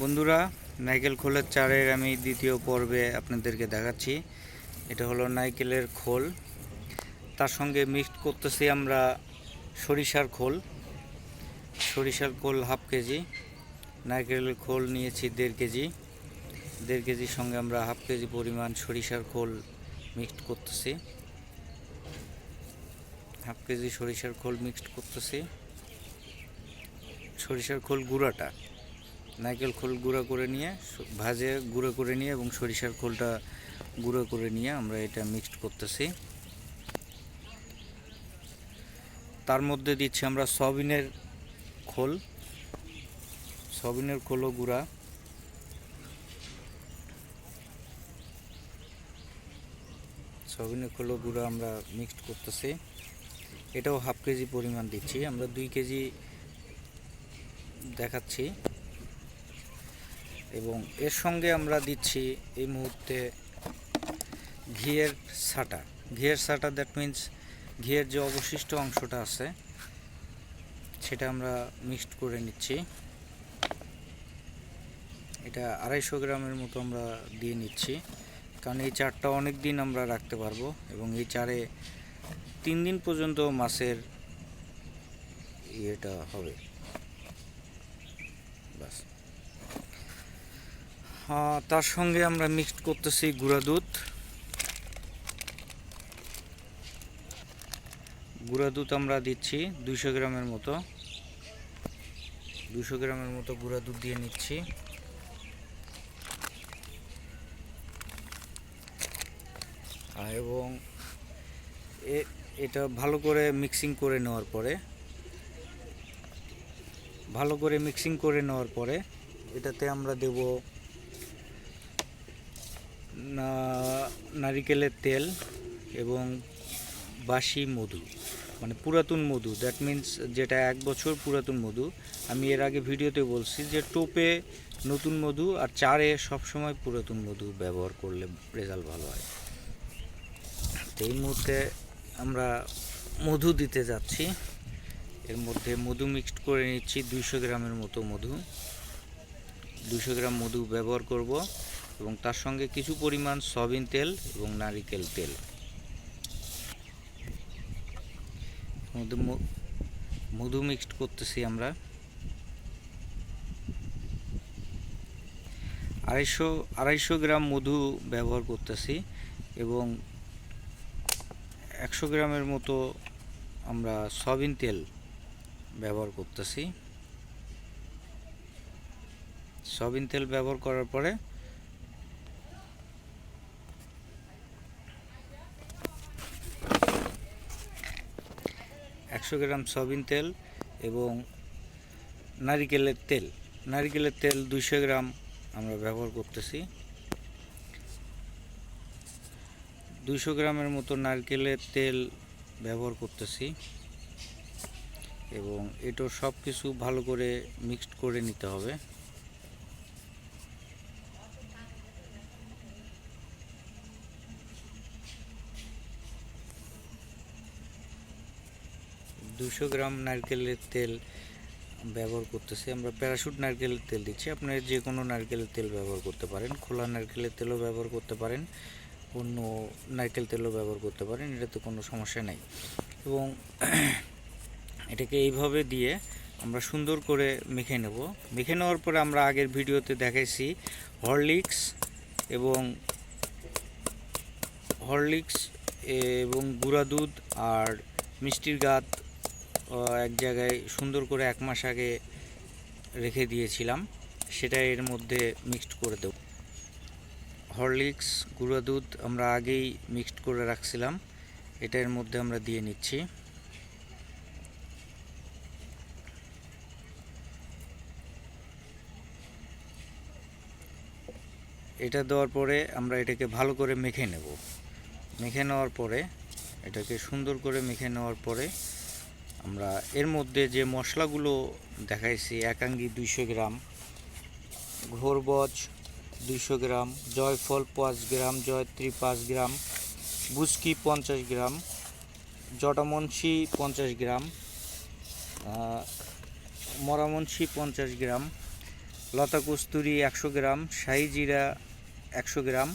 বন্ধুরা, নাইকেল খোলের চারের আমি দ্বিতীয় পর্বে আপনাদেরকে দেখাচ্ছি। এটা হলো নাইকেলের খোল। তার সঙ্গে মিক্সড করতেছি আমরা সরিষার খোল। সরিষার খোল হাফ কেজি নারকেলের খোল নিয়েছি দেড় কেজি। দেড় কেজির সঙ্গে আমরা হাফ কেজি পরিমাণ সরিষার খোল মিক্সড করতেছি। হাফ কেজি সরিষার খোল মিক্সড করতেছি। সরিষার খোল গুঁড়াটা। নারকেল খোল গুঁড়া করে নিয়ে, ভাজে গুঁড়ো করে নিয়ে এবং সরিষার খোলটা গুঁড়ো করে নিয়ে আমরা এটা মিক্সড করতেছি। তার মধ্যে দিচ্ছি আমরা সয়াবিনের খোল। সয়াবিনের খোলও গুঁড়া। সয়াবিনের খোলও গুঁড়া আমরা মিক্সড করতেছি। এটাও হাফ কেজি পরিমাণ দিচ্ছি। আমরা দুই কেজি দেখাচ্ছি। এবং এর সঙ্গে আমরা দিচ্ছি এই মুহূর্তে ঘিয়ের সাটা। ঘিয়ের সাটা দ্যাট মিন্স ঘিয়ের যে অবশিষ্ট অংশটা আছে, সেটা আমরা মিক্সড করে নিচ্ছি। এটা আড়াইশো গ্রামের মতো আমরা দিয়ে নিচ্ছি, কারণ এই চারটা অনেক দিন আমরা রাখতে পারব এবং এই চারে তিন দিন পর্যন্ত মাছের ইয়েটা হবে বাস আহ, তার সঙ্গে আমরা মিক্সড করতেছি গুঁড়া দুধ। গুঁড়া দুধ আমরা দিচ্ছি দুইশো গ্রামের মতো। দুশো গ্রামের মতো গুঁড়া দুধ দিয়ে নিচ্ছি। এবং এটা ভালো করে মিক্সিং করে নেওয়ার পরে, ভালো করে মিক্সিং করে নেওয়ার পরে, এটাতে আমরা দেব নারিকেলের তেল এবং বাসি মধু মানে পুরাতন মধু। দ্যাট মিন্স যেটা এক বছর পুরাতন মধু। আমি এর আগে ভিডিওতে বলছি যে টোপে নতুন মধু আর চারে সবসময় পুরাতন মধু ব্যবহার করলে রেজাল্ট ভালো হয়। তো এই মুহূর্তে আমরা মধু দিতে যাচ্ছি। এর মধ্যে মধু মিক্সড করে নিচ্ছি। দুইশো গ্রামের মতো মধু। দুশো গ্রাম মধু ব্যবহার করব। এবং তার সঙ্গে কিছু পরিমাণ সয়াবিন তেল এবং নারিকেল তেল। মধু মধু মিক্সড করতেছি আমরা। আড়াইশো আড়াইশো গ্রাম মধু ব্যবহার করতেছি এবং একশো গ্রামের মতো আমরা সয়াবিন তেল ব্যবহার করতেছি। সয়াবিন তেল ব্যবহার করার পরে একশো গ্রাম সয়াবিন তেল এবং নারিকেলের তেল। নারিকেলের তেল দুইশো গ্রাম আমরা ব্যবহার করতেছি। দুইশো গ্রামের মতো নারকেলের তেল ব্যবহার করতেছি এবং এটা সব কিছু ভালো করে মিক্সড করে নিতে হবে। দুশো গ্রাম নারকেলের তেল ব্যবহার করতেছি। আমরা প্যারাশুট নারকেলের তেল দিচ্ছি। আপনারা যে কোনো নারকেলের তেল ব্যবহার করতে পারেন। খোলা নারকেলের তেলও ব্যবহার করতে পারেন। অন্য নারকেল তেলও ব্যবহার করতে পারেন। এটাতে কোনো সমস্যা নেই। এবং এটাকে এইভাবে দিয়ে আমরা সুন্দর করে মেখে নেব। মেখে নেওয়ার পরে আমরা আগের ভিডিওতে দেখাইছি হরলিক্স এবং হরলিক্স এবং গুঁড়া দুধ আর মিষ্টির গাত এক জায়গায় সুন্দর করে এক মাস আগে রেখে দিয়েছিলাম। সেটা এর মধ্যে মিক্সড করে দেব। হরলিক্স গুঁড়া দুধ আমরা আগেই মিক্সড করে রাখছিলাম। এটা এর মধ্যে আমরা দিয়ে নিচ্ছি। এটা দেওয়ার পরে আমরা এটাকে ভালো করে মেখে নেব। মেখে নেওয়ার পরে, এটাকে সুন্দর করে মেখে নেওয়ার পরে আমরা এর মধ্যে যে মশলাগুলো দেখাইছি, একাঙ্গি দুইশো গ্রাম, ঘোরবজ দুইশো গ্রাম, জয়ফল পাঁচ গ্রাম জয়ত্রী পাঁচ গ্রাম বুসকি পঞ্চাশ গ্রাম, জটামনসি পঞ্চাশ গ্রাম মরামনসি পঞ্চাশ গ্রাম লতা কস্তুরি একশো গ্রাম শাহি জিরা একশো গ্রাম,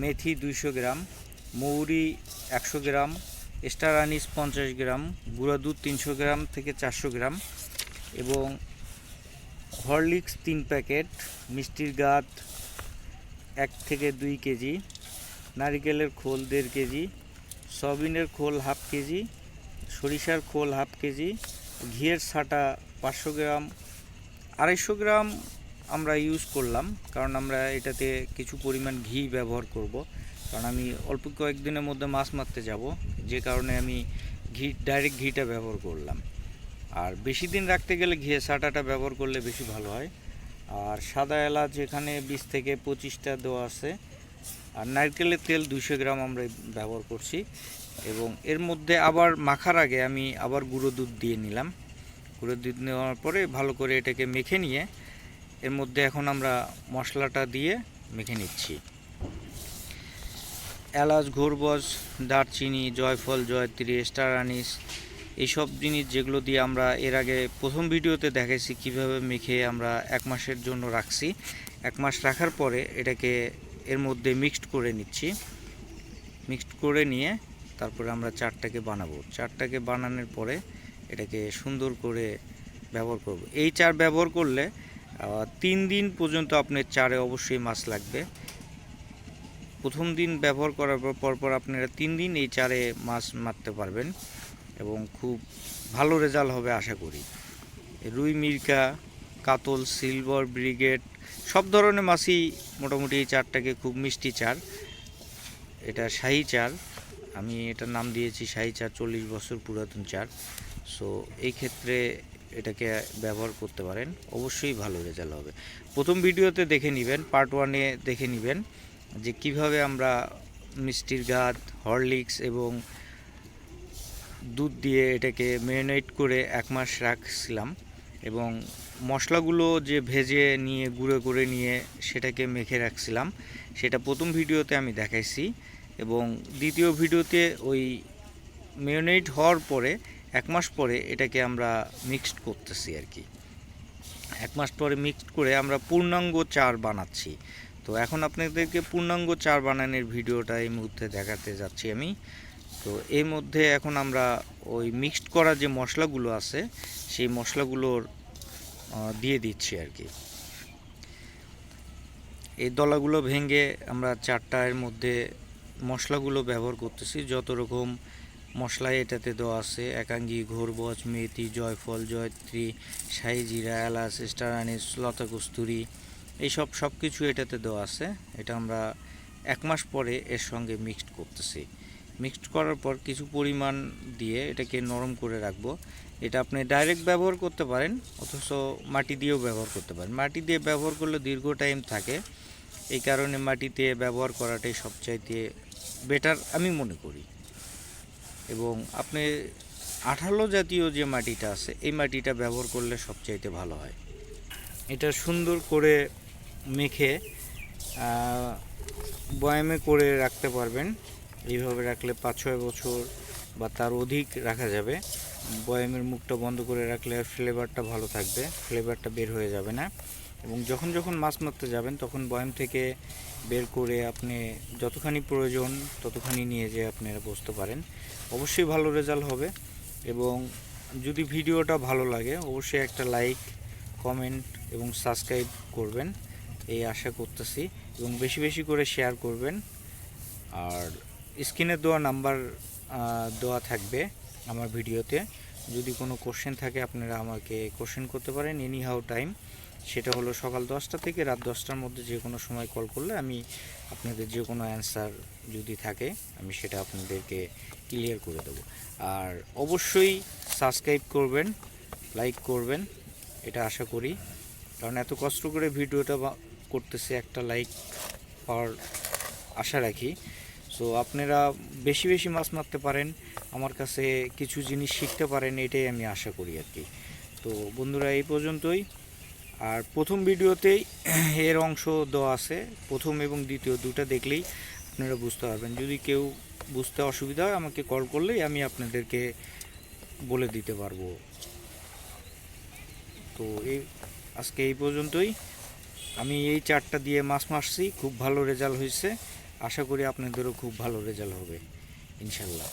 মেথি দুইশো গ্রাম, মৌরি একশো গ্রাম স্টার আনিস পঞ্চাশ গ্রাম, গুঁড়া দুধ তিনশো গ্রাম থেকে চারশো গ্রাম এবং হরলিক্স তিন প্যাকেট, মিষ্টির গাত এক থেকে দুই কেজি, নারিকেলের খোল দেড় কেজি, সয়াবিনের খোল হাফ কেজি, সরিষার খোল হাফ কেজি, ঘিয়ের ছাটা পাঁচশো গ্রাম, আড়াইশো গ্রাম আমরা ইউজ করলাম কারণ আমরা এটাতে কিছু পরিমাণ ঘি ব্যবহার করব। কারণ আমি অল্প কয়েকদিনের মধ্যে মাছ মারতে যাব। যে কারণে আমি ঘি ডাইরেক্ট ঘিটা ব্যবহার করলাম। আর বেশি দিন রাখতে গেলে ঘিয়ে ছাটাটা ব্যবহার করলে বেশি ভালো হয়। আর সাদা এলাচ এখানে বিশ থেকে পঁচিশটা দেওয়া আছে। আর নারকেলের তেল দুশো গ্রাম আমরা ব্যবহার করছি। এবং এর মধ্যে আবার মাখার আগে আমি আবার গুঁড়ো দুধ দিয়ে নিলাম। গুঁড়ো দুধ নেওয়ার পরে ভালো করে এটাকে মেখে নিয়ে এর মধ্যে এখন আমরা মশলাটা দিয়ে মেখে নিচ্ছি। এলাচ ঘোরবজ দারচিনি, জয়ফল, জয়ত্রী, স্টার আনিস, এইসব জিনিস যেগুলো দিয়ে আমরা এর আগে প্রথম ভিডিওতে দেখাইছি কীভাবে মেখে আমরা এক মাসের জন্য রাখছি। এক মাস রাখার পরে এটাকে এর মধ্যে মিক্সড করে নিচ্ছি। মিক্সড করে নিয়ে তারপরে আমরা চারটাকে বানাবো। চারটাকে বানানোর পরে এটাকে সুন্দর করে ব্যবহার করব। এই চার ব্যবহার করলে তিন দিন পর্যন্ত আপনার চারে অবশ্যই মাছ লাগবে। প্রথম দিন ব্যবহার করার পর পরপর আপনারা তিন দিন এই চারে মাছ মারতে পারবেন এবং খুব ভালো রেজাল্ট হবে আশা করি। রুই, মির্কা, কাতল, সিলভার, ব্রিগেড সব ধরনের মাছই মোটামুটি এই চারটাকে খুব মিষ্টি চার। এটা শাহি চার। আমি এটার নাম দিয়েছি শাহি চার, চল্লিশ বছর পুরাতন চার। সো এই ক্ষেত্রে এটাকে ব্যবহার করতে পারেন। অবশ্যই ভালো রেজাল্ট হবে। প্রথম ভিডিওতে দেখে নেবেন পার্ট ওয়ানে দেখে নেবেন। যে কীভাবে আমরা মিষ্টির গাদ হরলিক্স এবং দুধ দিয়ে এটাকে ম্যারিনেট করে এক মাস রাখছিলাম এবং মশলাগুলো যে ভেজে নিয়ে, গুঁড়ো করে নিয়ে সেটাকে মেখে রাখছিলাম, সেটা প্রথম ভিডিওতে আমি দেখাইছি এবং দ্বিতীয় ভিডিওতে ওই ম্যারিনেট হওয়ার পরে, এক মাস পরে এটাকে আমরা মিক্সড করতেছি আর কি। এক মাস পরে মিক্সড করে আমরা পূর্ণাঙ্গ চার বানাচ্ছি। তো এখন আপনাদেরকে পূর্ণাঙ্গ চার বানানের ভিডিওটা এই মুহূর্তে দেখাতে যাচ্ছি আমি। তো এর মধ্যে এখন আমরা ওই মিক্সড করা যে মশলাগুলো আছে, সেই মশলাগুলোর দিয়ে দিচ্ছি আর কি। এই দলাগুলো ভেঙে আমরা চারটা মধ্যে মশলাগুলো ব্যবহার করতেছি। যত রকম মশলা এটাতে দেওয়া আছে, একাঙ্গি, ঘোরবচ, মেথি, জয়ফল, জয়ত্রী, শাহি জিরা, এলাচ, স্টার আনিস লতা কস্তুরি এইসব সব কিছু এটাতে দেওয়া আছে। এটা আমরা এক মাস পরে এর সঙ্গে মিক্সড করতেছি। মিক্সড করার পর কিছু পরিমাণ দিয়ে এটাকে নরম করে রাখব। এটা আপনি ডাইরেক্ট ব্যবহার করতে পারেন, অথচ মাটি দিয়েও ব্যবহার করতে পারেন। মাটি দিয়ে ব্যবহার করলে দীর্ঘ টাইম থাকে। এই কারণে মাটিতে ব্যবহার করাটাই সবচাইতে বেটার আমি মনে করি। এবং আপনি আঠালো জাতীয় যে মাটিটা আছে, এই মাটিটা ব্যবহার করলে সবচাইতে ভালো হয়। এটা সুন্দর করে মেখে বয়ামে করে রাখতে পারবেন। এইভাবে রাখলে পাঁচ ছয় বছর বা তার অধিক রাখা যাবে। বয়ামের মুখটা বন্ধ করে রাখলে ফ্লেভারটা ভালো থাকবে ফ্লেভারটা বের হয়ে যাবে না। এবং যখন যখন মাছ মারতে যাবেন, তখন বয়াম থেকে বের করে আপনি যতখানি প্রয়োজন, ততখানি নিয়ে যেয়ে আপনারা বসতে পারেন। অবশ্যই ভালো রেজাল্ট হবে এবং যদি ভিডিওটা ভালো লাগে, অবশ্যই একটা লাইক, কমেন্ট এবং সাবস্ক্রাইব করবেন। এই আশা করতেছি এবং বেশি বেশি করে শেয়ার করবেন। আর স্ক্রিনে দেওয়া নাম্বার দেওয়া থাকবে আমার ভিডিওতে। যদি কোনো কোশ্চেন থাকে, আপনারা আমাকে কোশ্চেন করতে পারেন এনি হাউ টাইম সেটা হলো সকাল দশটা থেকে রাত দশটার মধ্যে যে কোনো সময় কল করলে আমি আপনাদের যে কোনো অ্যান্সার যদি থাকে, আমি সেটা আপনাদেরকে ক্লিয়ার করে দেবো। আর অবশ্যই সাবস্ক্রাইব করবেন লাইক করবেন, এটা আশা করি। কারণ এত কষ্ট করে ভিডিওটা করতেছে একটা লাইক পাওয়ার আশা রাখি। সো আপনারা বেশি বেশি মাছ মারতে পারেন, আমার কাছে কিছু জিনিস শিখতে পারেন, এটাই আমি আশা করি আর কি। তো, বন্ধুরা, এই পর্যন্তই। আর প্রথম ভিডিওতেই এর অংশ দেওয়া আছে, প্রথম এবং দ্বিতীয় দুটো দেখলেই আপনারা বুঝতে পারবেন। যদি কেউ বুঝতে অসুবিধা হয়, আমাকে কল করলেই আমি আপনাদেরকে বলে দিতে পারব। তো, এই, আজকে এই পর্যন্তই। আমি এই চারটা দিয়ে মাছ মারছি, খুব ভালো রেজাল্ট হয়েছে। আশা করি আপনাদেরও খুব ভালো রেজাল্ট হবে, ইনশাল্লাহ।